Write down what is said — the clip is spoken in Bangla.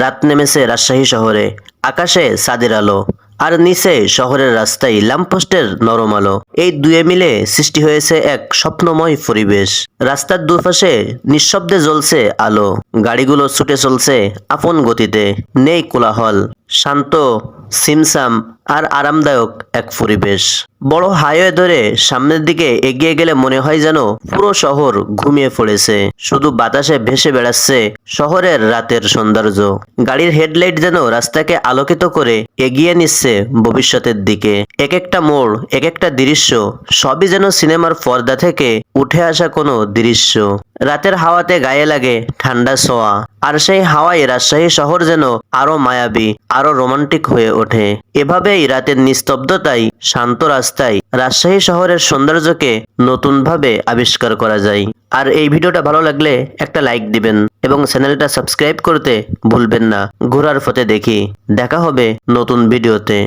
রাত নেমেছে রাজশাহী শহরে, আকাশে সাদের আলো, আর নিচে শহরের রাস্তায় ল্যাম্পপোস্টের নরম আলো। এই দুয়ে মিলে সৃষ্টি হয়েছে এক স্বপ্নময় পরিবেশ। রাস্তার দুপাশে নিঃশব্দে জ্বলছে আলো। গাড়িগুলো ছুটে চলছে আপন গতিতে। নেই কোলাহল। শান্ত, সিমসাম আর আরামদায়ক এক পরিবেশ। বড় হাইওয়ে ধরে সামনের দিকে এগিয়ে গেলে মনে হয় যেন পুরো শহর ঘুমিয়ে পড়েছে। শুধু বাতাসে ভেসে বেড়াচ্ছে শহরের রাতের সৌন্দর্য। গাড়ির হেডলাইট যেন রাস্তাকে আলোকিত করে এগিয়ে নিচ্ছে ভবিষ্যতের দিকে। এক একটা মোড়, এক একটা দৃশ্য সবই যেন সিনেমার পর্দা থেকে উঠে আসা কোনো দৃশ্য। রাতের হাওয়াতে গায়ে লাগে ঠান্ডা ছোঁয়া। আর সেই হাওয়ায় রাজশাহী শহর যেন আরও মায়াবী, আরও রোমান্টিক হয়ে ওঠে। এভাবেই রাতের নিস্তব্ধতায়, শান্ত রাস্তায়, রাজশাহী শহরের সৌন্দর্যকে নতুনভাবে আবিষ্কার করা যায়। আর এই ভিডিওটা ভালো লাগলে একটা লাইক দিবেন এবং চ্যানেলটা সাবস্ক্রাইব করতে ভুলবেন না। ঘোরার ফতে দেখি। দেখা হবে নতুন ভিডিওতে।